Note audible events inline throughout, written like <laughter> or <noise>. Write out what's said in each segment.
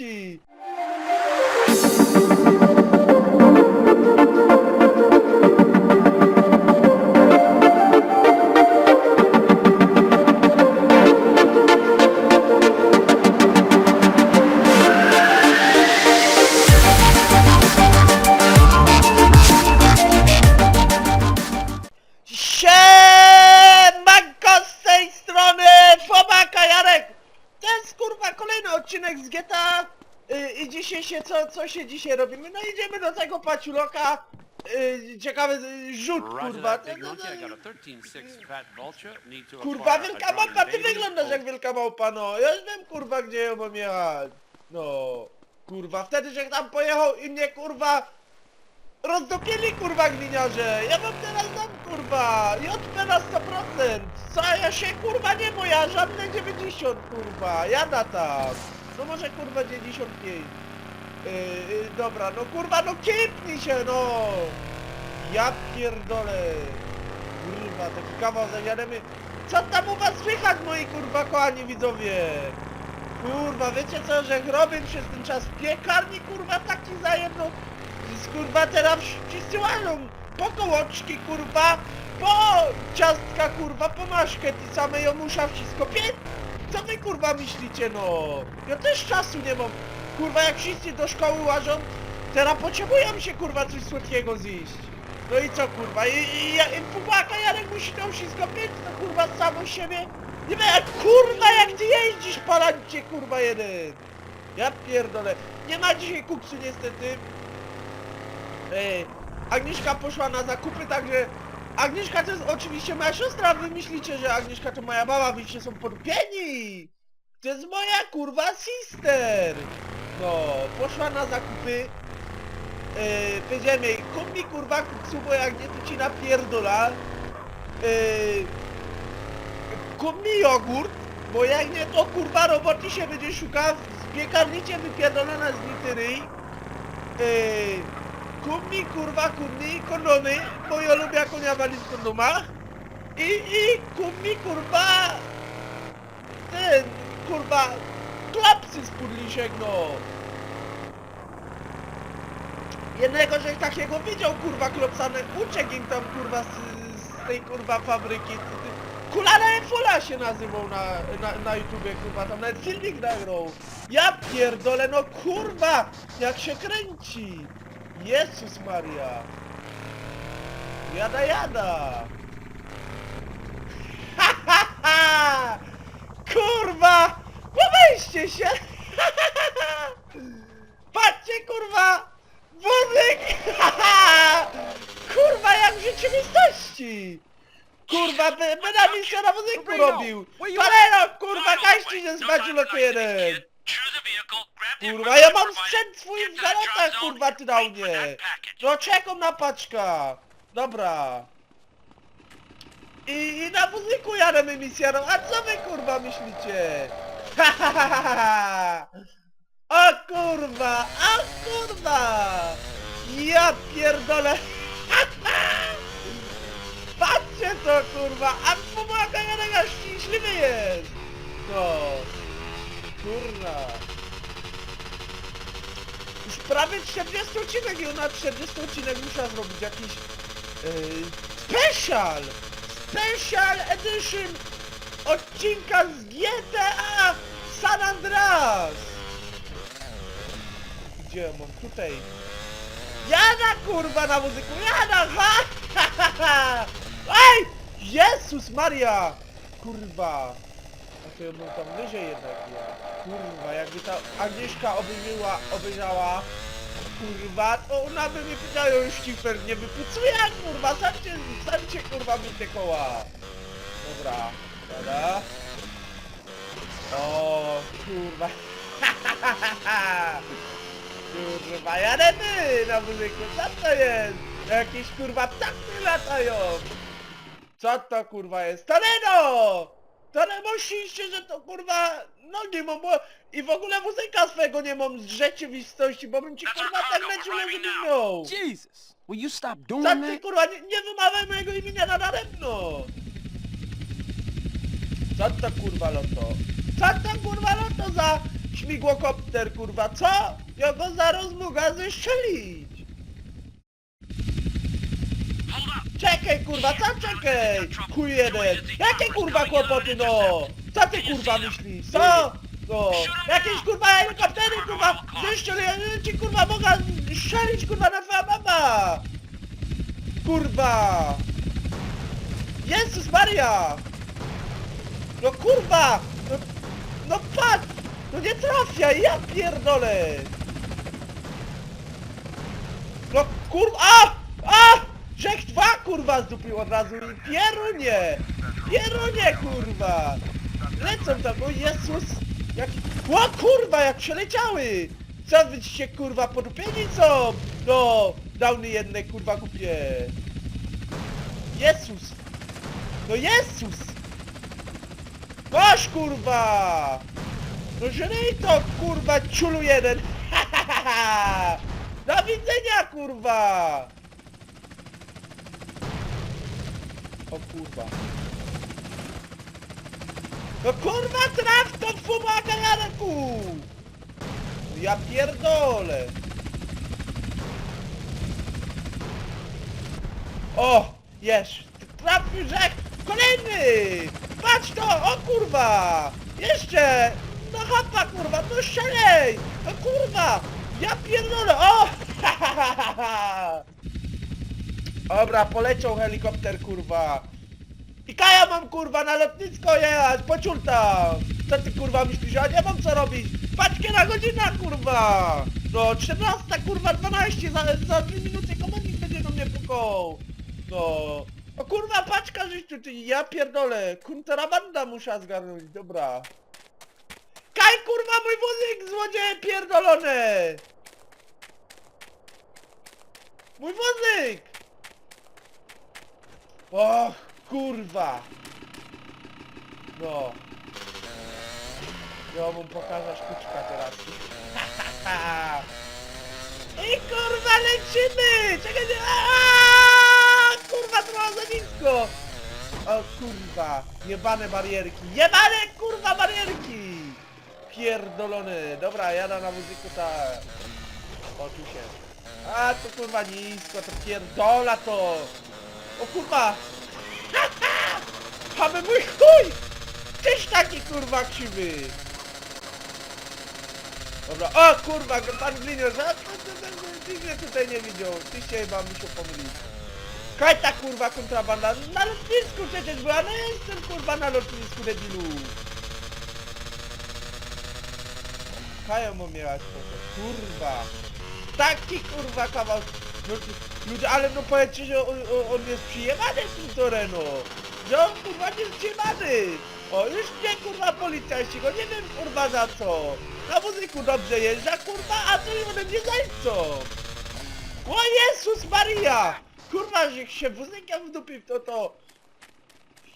ci! Się, co, co się dzisiaj robimy? No idziemy do tego paciuloka yy, ciekawy yy, rzut kurwa. that, big monkey. I got a 13.6 fat vulture. Need to Kurwa wielka małpa, ty wyglądasz jak wielka małpa no. Ja już wiem kurwa gdzie ją mam jechać. No. Kurwa wtedy że tam pojechał i mnie kurwa Rozdupili kurwa gliniarze! Ja wam teraz dam kurwa! JP na 100%! Co ja się kurwa nie boję, żadne 90 kurwa! Jada tam! No może kurwa 95. Yy, yy, dobra, no kurwa no kipnij się no! Ja pierdolę! Kurwa, taki kawał zawiademy. Co tam u was słychać moi kurwa kochani widzowie? Kurwa, wiecie co, że robię przez ten czas w piekarni kurwa taki zajebno z kurwa teraz wszyscy łażą po kołoczki kurwa, po ciastka kurwa, po maszkę ty same ją musza wszystko pie... Co wy kurwa myślicie no? Ja też czasu nie mam. Kurwa jak wszyscy do szkoły łażą, teraz potrzebują się kurwa coś słodkiego zjeść. No i co kurwa? I, i, ja- i Jarek musi to wszystko piec, to kurwa samo siebie. Nie wiem jak kurwa jak ty jeździsz palancie kurwa jeden. Ja pierdolę. Nie ma dzisiaj kupsu niestety. Ej, Agnieszka poszła na zakupy, także Agnieszka to jest oczywiście moja siostra, wy myślicie, że Agnieszka to moja baba, wyście są podpieni! To jest moja kurwa sister! No, poszła na zakupy. Yy, powiedziałem jej, kup mi kurwa kuksu, bo jak nie to ci napierdola. Yy, kup mi jogurt, bo jak nie to kurwa roboty się będzie szukał, z piekarnicie wypierdolona z litery. Yy, kup mi kurwa, kup mi kondomy, bo ja lubię konia walić w. I, i kup mi kurwa, ten, kurwa, klapsy z pudliszek, no. Jednego, żeś takiego widział, kurwa, klopsane, uciekł im tam, kurwa, z, z tej, kurwa, fabryki. Kulana Fula się nazywał na, na, na YouTubie, kurwa, tam nawet filmik nagrał. Ja pierdolę, no kurwa, jak się kręci. Jezus Maria. Jada, jada. <laughs> Ha, ha, ha. Kurwa, pomyślcie się. <laughs> Patrzcie, kurwa, wózek. <laughs> Kurwa, jak w rzeczywistości. Kurwa, by, by na misję na wózku robił. Palero, kurwa, kaści się z baciuloku jeden. Kurwa, ja mam sprzęt swój w galotach, kurwa, ty na mnie. No czekam na paczka. Dobra. I, I na muzyku jademy misjaną. A co wy kurwa myślicie? <laughs> O kurwa, o kurwa. Ja pierdolę. <laughs> Patrzcie to kurwa, a pomaga Jareka szczęśliwy jest. No. Kurwa. Już prawie 40 odcinek i ona 40 odcinek musiała zrobić jakiś yy, special! Special edition odcinka z GTA San Andreas! Gdzie ja mam? Tutaj. Jada kurwa na muzyku, jada! Ha, ha, ha, ha. Ej! Jezus Maria! Kurwa! A to ja tam wyżej jednak ja. Kurwa, jakby ta Agnieszka obejrzała, obejrzała kurwa, to ona by mi powiedziała już ci pewnie wypucuje, kurwa, sam cię, sam cię kurwa mi te koła. Dobra, dobra. O, kurwa. <laughs> kurwa, jademy na muzyku, co to jest? Jakieś kurwa ptaki latają. Co to kurwa jest? Tornado! To nie że to kurwa nogi mam, bo i w ogóle muzyka swego nie mam z rzeczywistości, bo bym ci kurwa tak lecił, żebym miał. Jesus, will you stop doing Co ty that? kurwa, nie, nie wymawiaj mojego imienia na daremno! Co to kurwa loto? Co to kurwa loto za śmigłokopter, kurwa, co? Ja go zaraz mogę zestrzelić. Czekaj, kurwa, co czekaj? Chuj jeden. Jakie kurwa kłopoty, no? Co ty kurwa myślisz, co? No, jakieś kurwa helikoptery, kurwa, zeszczeli, ja ci kurwa mogę strzelić, kurwa, na twoja mama! Kurwa! Jezus Maria! No kurwa! No, no patrz! No nie trafia, ja pierdolę! No kurwa! A! A! Rzek dwa kurwa zdupił od razu i pierunie! Pierunie kurwa! Lecą tam, o Jezus! Jak... O kurwa, jak przeleciały! Co wy się kurwa podupieni są? No! Downy jedne kurwa głupie! Jezus! No Jezus! Masz kurwa! No żerej to kurwa ciulu jeden! <laughs> Do widzenia kurwa! O kurwa. No kurwa traf to fumaga Jarku! Ja pierdolę! O! Jest! Trafił rzek! Kolejny! Patrz to! O kurwa! Jeszcze! No hapa kurwa! No strzelej! No kurwa! Ja pierdolę! O! <laughs> Dobra, poleciał helikopter kurwa! I kaja mam kurwa na lotnisko jechać! Pociul tam! Co ty kurwa myślisz? Ja nie mam co robić! Paczkę na godzinę kurwa! No 14 kurwa 12 za, za 2 minuty komendnik będzie do mnie pukał! No. O kurwa paczka tu, ty, ja pierdolę, kontrabanda muszę zgarnąć, dobra. Kaj kurwa mój wózek złodzieje pierdolone! Mój wózek! Och kurwa! No. Ja mu pokażę sztuczka teraz. <laughs> I kurwa lecimy! Czekaj, nie- Kurwa trochę za nisko! O kurwa, jebane barierki, jebane kurwa barierki! Pierdolony, dobra, jada na muzyku tak. O tu się. A to kurwa nisko, to pierdola to! O kurwa! Mamy mój chuj! Tyś taki kurwa krzywy! Dobra, o kurwa, pan gliniarz, a to, to, to, to, nigdy tutaj nie widział, ty się chyba musiał pomylić. Kaj ta kurwa kontrabanda, na lotnisku przecież była, no jestem kurwa na lotnisku debilu. Kają umierać proszę, kurwa. Taki kurwa kawał. No, ludzie, ale no powiedzcie, że on, on- jest przyjemany z tym Toreno. Że on kurwa nie jest przyjemany. O, już nie kurwa policjanci go, nie wiem kurwa za co. Na muzyku dobrze jeżdża kurwa, a to i ode mnie zańcą. O Jezus Maria! Kurwa, że się wóznikiem wdupił w to to.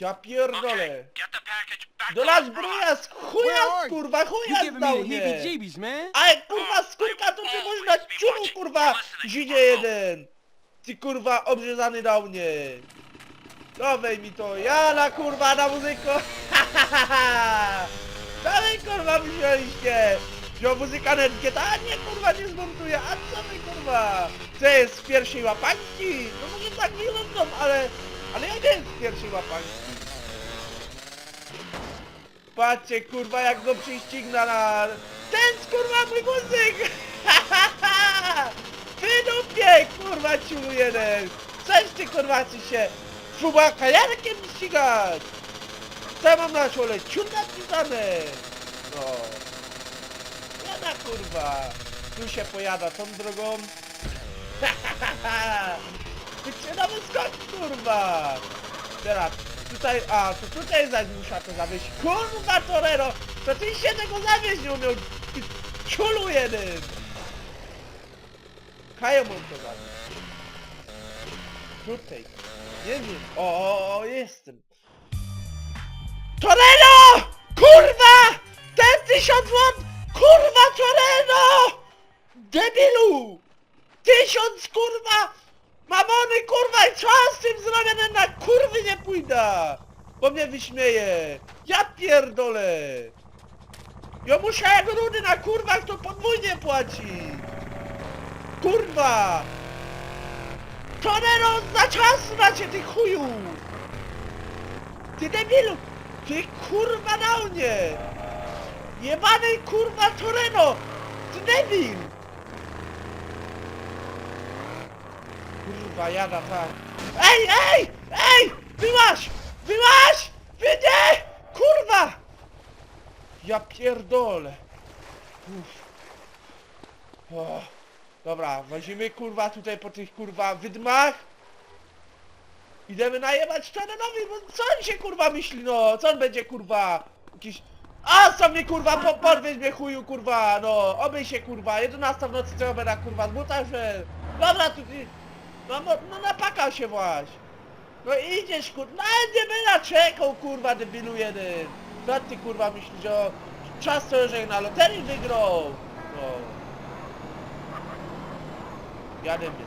Ja pierdolę. Get the package back Do nas bruja z chuja, kurwa, You chuja giving me the mnie. heebie-jeebies, man. Ale kurwa skórka to ty można ciulu kurwa Żydzie jeden. Ty kurwa obrzezany dał mnie. Dawaj mi to jala kurwa na muzyko. Dawaj kurwa wzięliście. Wziął muzyka netkieta, a nie kurwa nie zmontuje, a co wy kurwa Jest z pierwszej łapanki? No może tak wyglądam, ale Ale ja nie jest z pierwszej łapanki Patrzcie kurwa jak go przyścigna na... Ten kurwa mój muzyk! <laughs> Wydupie kurwa ciulu jeden! Coś ty kurwa ci się fubaka jarkiem ścigać! Co ja mam na czole? Ciul napisane! No. Jada kurwa! Tu się pojada tą drogą. <laughs> Się nawet skąd kurwa! Teraz tutaj, a to tutaj zaś muszę to zawieźć. Kurwa Torero! To ty się tego zawieźć nie umiał! Ty ciulu jeden! Kają on to zawieźć. Tutaj. Nie wiem. O, jestem. Torero! Kurwa! Ten tysiąc won! Kurwa Torero! Debilu! Tysiąc kurwa! Mamony kurwa i co z tym zrobię? Na kurwy nie pójdę! Bo mnie wyśmieje! Ja pierdolę! Ja jak rudy na kurwach to podwójnie płacić! Kurwa! Torero za czas macie ty chuju! Ty debilu! Ty kurwa na mnie! Jebany kurwa Toreno! Ty debil! Kurwa jada tak. Ej, ej! Ej! Wyłaź! Wyłaź! Wyjdzie! Kurwa! Ja pierdolę. Uff. O. Dobra, wozimy kurwa tutaj po tych kurwa wydmach. Idziemy najebać Czarnowi, bo co on się kurwa myśli no? Co on będzie kurwa? Jakiś... A co mnie kurwa, po, podwieź mnie chuju kurwa, no, obej się kurwa, 11 w nocy co będę kurwa, zbuta się. Dobra, tu. No, no, no napakał się właśnie. No idziesz kurwa, no nie będę czekał kurwa debilu jeden. Co ty kurwa myślisz, że o, czas to, że na loterii wygrał? No. Jadę mnie.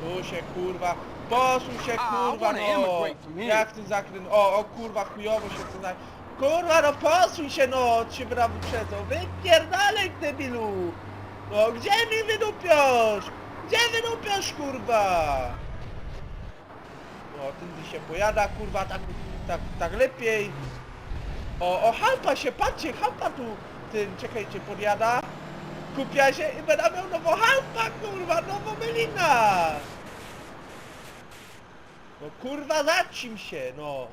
Tu się kurwa, posuń się kurwa no. Jak ty zakręt, o, o kurwa chujowo się to za... Kurwa no posuń się no, ci brawo wyprzedzą. Wypierdalej debilu. No gdzie mi wydupiasz? Gdzie wydupiasz kurwa? No tędy się pojada kurwa, tak, tak, tak lepiej. O, o Halpa się, patrzcie, Halpa tu, tym, czekajcie, podjada. Kupia się i będę miał nową Halpa, kurwa, nową Melina. No kurwa, zatrzym się, no.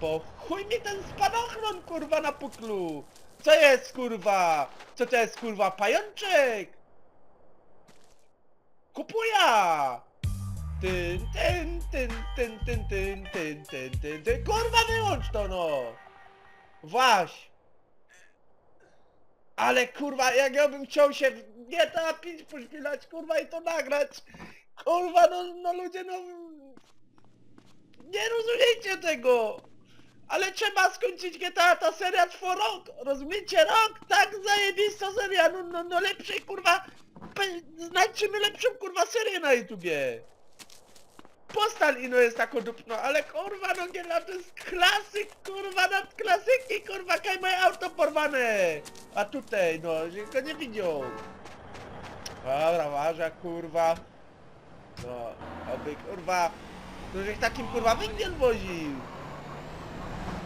Po chuj mi ten spadochron, kurwa, na puklu. Co jest, kurwa? Co to jest, kurwa, pajączek? Kupuja! Tyn, tyn, tyn, tyn, tyn, tyn, tyn, tyn, tyn, tyn, kurwa wyłącz to no! Waś! Ale kurwa, jak ja bym chciał się w GTA 5 pośpilać, kurwa i to nagrać! Kurwa, no, no ludzie, no... Nie rozumiecie tego! Ale trzeba skończyć GTA, ta seria trwa rok! Rozumiecie? Rok! Tak zajebista seria! No, no, no lepszej kurwa... Znajdźmy lepszą kurwa serię na YouTubie! Postal ino jest taką dupno, ale kurwa no nie to jest klasyk, kurwa nad klasyki, kurwa kaj moje auto porwane! A tutaj no, że go nie widział. Dobra, waża kurwa. No, aby kurwa, to żeś takim kurwa węgiel woził.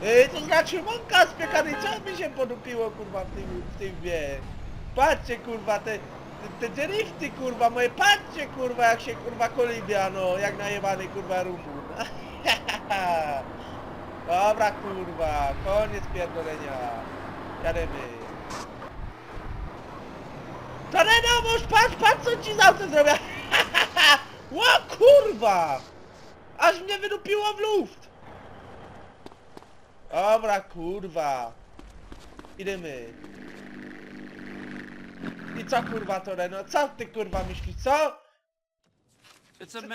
Ej, to znaczy mąka z piekanej, co by się podupiło kurwa w tym, w tym wie. Patrzcie kurwa, te, te, drifty kurwa, moje patrzcie kurwa jak się kurwa kolibia, no, jak najebany kurwa rumun. <laughs> Dobra kurwa, koniec pierdolenia. Jademy. Tornado, patrz, patrz co ci z zrobię. <laughs> Ło kurwa! Aż mnie wydupiło w luft. Dobra, kurwa. Idziemy. I co kurwa Toreno? Co ty kurwa myślisz? Co?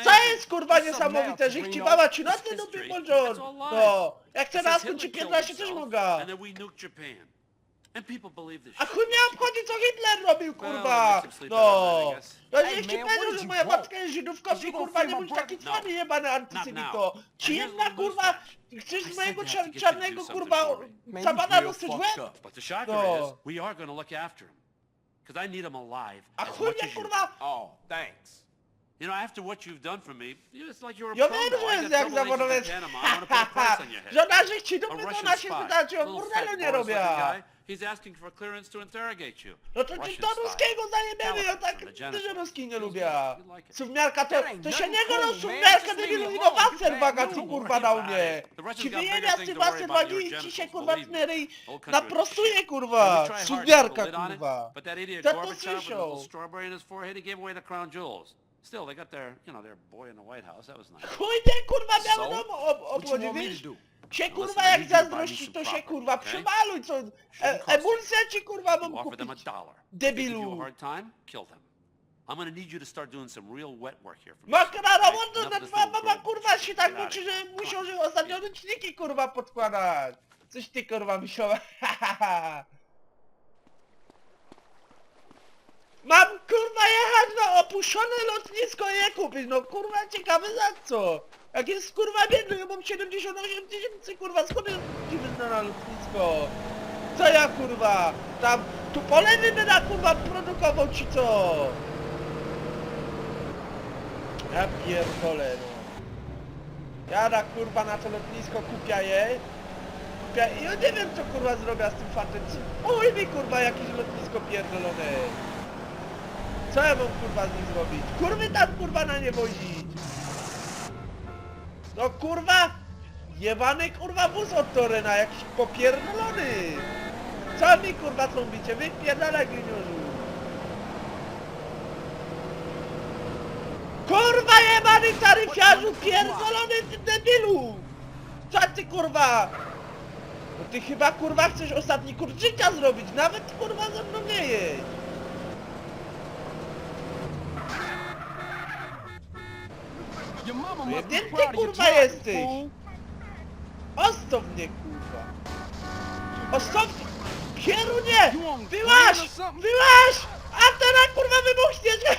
Co jest kurwa niesamowite, że ich ci baba ci nocy no ty No, jak ten raz ci 15 też mogła. A chuj mnie obchodzi co Hitler robił kurwa! No! No niech ci powiedzą, że moja babka jest Żydówką i kurwa nie bądź taki twany jebany antysemito! Czy jedna kurwa chcesz z mojego czarnego kurwa sabana ruszyć łeb? No! because I need them alive. Oh, thanks. You know, after what you've done for me, it's like you're a Ja wiem, że jest jak zawodowec. Żona się ci dupy do naszych wydarzy, on burdelu nie robię. He's asking for clearance to interrogate you. No to, czy do ruskiego zajmiemy, ja tak też ruski nie lubię. Suwmiarka to, to się nie gorą suwmiarka, to nie lubi no waser waga, kurwa na mnie. Ci wyjemia z tym waser wagi i ci się kurwa tnery naprostuje kurwa. Suwmiarka kurwa. Tak to słyszą. Still, they got their, you know, their boy in the White House. That was nice. Wiesz? się kurwa jak zazdrościsz, to się kurwa przewaluj, co... E emulsja ci kurwa mam kupić. Debilu. I'm gonna need you na dwa baba kurwa się tak musi, że musiał, że ostatnio ryczniki kurwa podkładać. Coś ty kurwa myślała. <laughs> Mam kurwa jechać na opuszczone lotnisko i je kupić, no kurwa ciekawe za co. Jak jest kurwa biedny, ja mam 78 tysięcy kurwa, skąd ci wezmę na lotnisko? Co ja kurwa? Tam tu poleny będę kurwa produkował ci co? Ja pierdolę no. Jada kurwa na to lotnisko, kupia je. Kupia ja nie wiem co kurwa zrobię z tym fantem. Oj mi kurwa jakieś lotnisko pierdolone. Co ja mam kurwa z nim zrobić? Kurwy tam kurwa na nie wozić. No kurwa! Jebany kurwa wóz od Torena, jakiś popierdolony! Co mi kurwa trąbicie? Wypierdalaj geniuszu! Kurwa jebany taryfiarzu pierdolony ty debilu! Co ty kurwa? No ty chyba kurwa chcesz ostatni kurs życia zrobić, nawet kurwa ze mną nie jedź! Proud of your kurwa, jesteś. Ostop mnie kurwa! Green or something? Wyłaź! A teraz kurwa wybuchniesz! <laughs>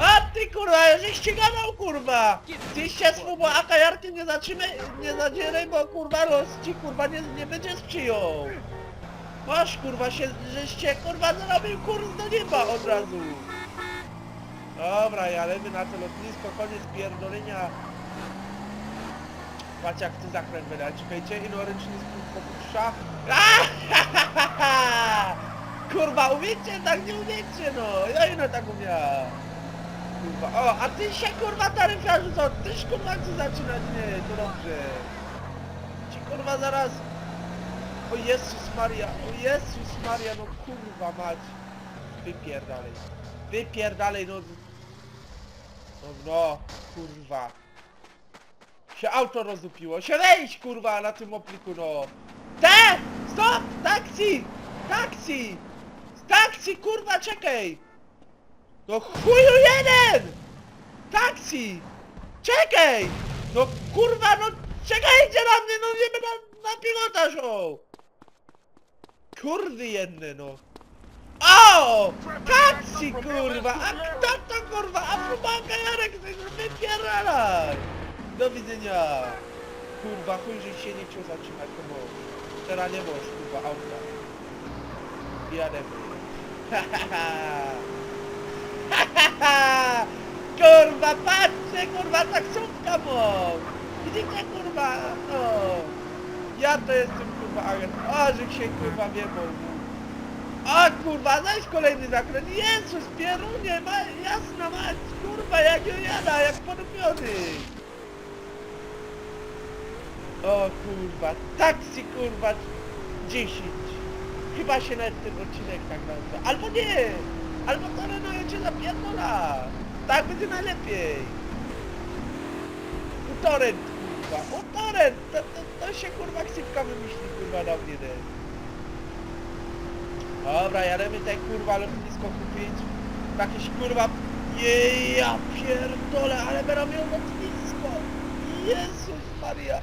A ty kurwa, żeś ścigał kurwa! Ty się swobodnie akajarki nie zatrzymaj, nie zadzieraj, bo kurwa los ci kurwa nie, nie będzie sprzyjał! Masz kurwa się, żeście kurwa zrobił kurs do nieba od razu! Dobra, jalemy na to lotnisko, koniec pierdolenia. Patrz jak ty zakręt wydać, ręczny spód popuszcza. <laughs> Kurwa, umiecie? Tak nie umiecie, no. Ja ino tak umiałem. Kurwa, o, a ty się kurwa taryfiarzu co? Tyś kurwa chce zaczynać? Nie, to dobrze. Ci kurwa zaraz... O Jezus Maria, o Jezus Maria, no kurwa mać. Wypierdalej. Wypierdalej, no. No, kurwa. Się auto rozdupiło. Się wejdź, kurwa, na tym opliku, no. Te! Stop! Taksi! Taksi! Taksi, kurwa, czekaj! No chuju jeden! Taksi! Czekaj! No kurwa, no czekajcie na mnie, no nie będę na, na pilota show! Kurwy jedne, no. O! Kurwa! A kto to, kurwa? A próbaka Jarek, wypieralaj! Do widzenia! Kurwa, chuj, że się nie chciał zatrzymać, to bo... Teraz nie możesz, kurwa, auta. Jadę. <laughs> Kurwa, patrzcie, kurwa, taksówka mam! Widzicie, kurwa, no! Ja to jestem, kurwa, agent. O, że się, kurwa, wiebał. O kurwa, zaś kolejny zakręt. Jezus, pierunie, ma, jasna mać, kurwa, jak ją jada, jak podupiony. O kurwa, taksi kurwa, 10. Chyba się nawet ten odcinek tak nazywa. Albo nie, albo to Renault cię zapierdala. Tak będzie najlepiej. U torrent, kurwa, u torrent, to, to, to się kurwa ksywka wymyśli, kurwa, na mnie też. Dobra, jademy te kurwa lotnisko kupić. Jakieś kurwa... Jej, ja pierdolę, ale będę miał lotnisko! Jezus Maria!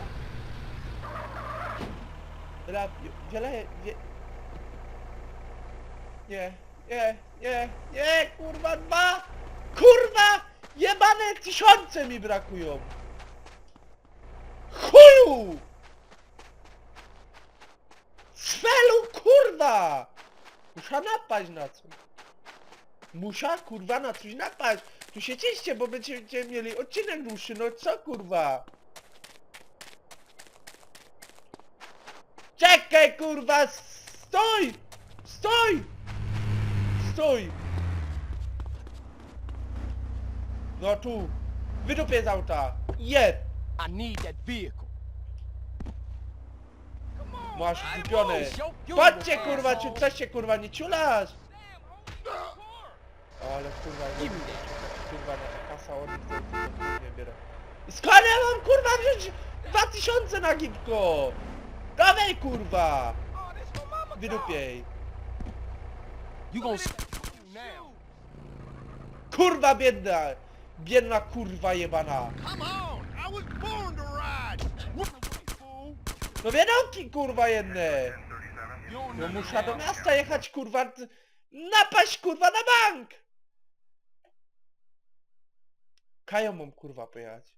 Dobra, wiele... Wie... Nie, nie, nie, nie, kurwa, dwa! Kurwa! Jebane tysiące mi brakują! Chuju! Cfelu, kurwa! Musza napaść na coś. Musza, kurwa, na coś napaść. Tu się ciście, bo będziecie mieli odcinek dłuższy, no co, kurwa? Czekaj, kurwa! Stój! Stój! Stój! No tu! Wydupię z auta! Jeb! Masz kupione! Patrzcie, kurwa, czy coś się, kurwa, nie ciulasz! Ale kurwa, nie kurwa, na kasa od nich nie biorę. Skąd ja mam kurwa wziąć 2000 na gipko? Dawaj kurwa! Wydupiej. You gonna. Kurwa biedna! Biedna kurwa jebana! Come on, No wiadomki kurwa jedne! No muszę do miasta jechać kurwa! Napaść kurwa na bank! Kają mam kurwa pojechać.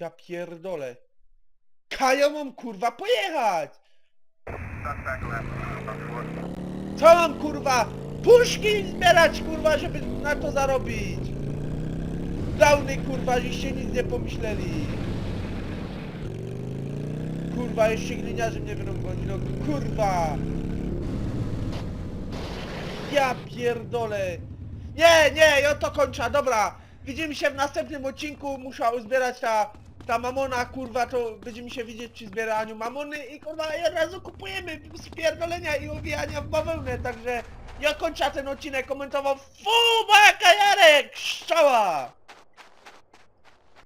Ja pierdolę. Kajo mam kurwa pojechać! Co mam kurwa? Puszki zbierać kurwa, żeby na to zarobić! Downy kurwa, żeście nic nie pomyśleli! Kurwa, jeszcze gliniarzy mnie będą gonić, no kurwa! Ja pierdolę! Nie, nie, ja to kończę, dobra! Widzimy się w następnym odcinku, muszę uzbierać ta, ta mamona, kurwa, to będziemy się widzieć przy zbieraniu mamony i kurwa, od razu kupujemy spierdolenia i owijania w bawełnę, także ja kończę ten odcinek, komentował FU, Baka Jarek, szczała!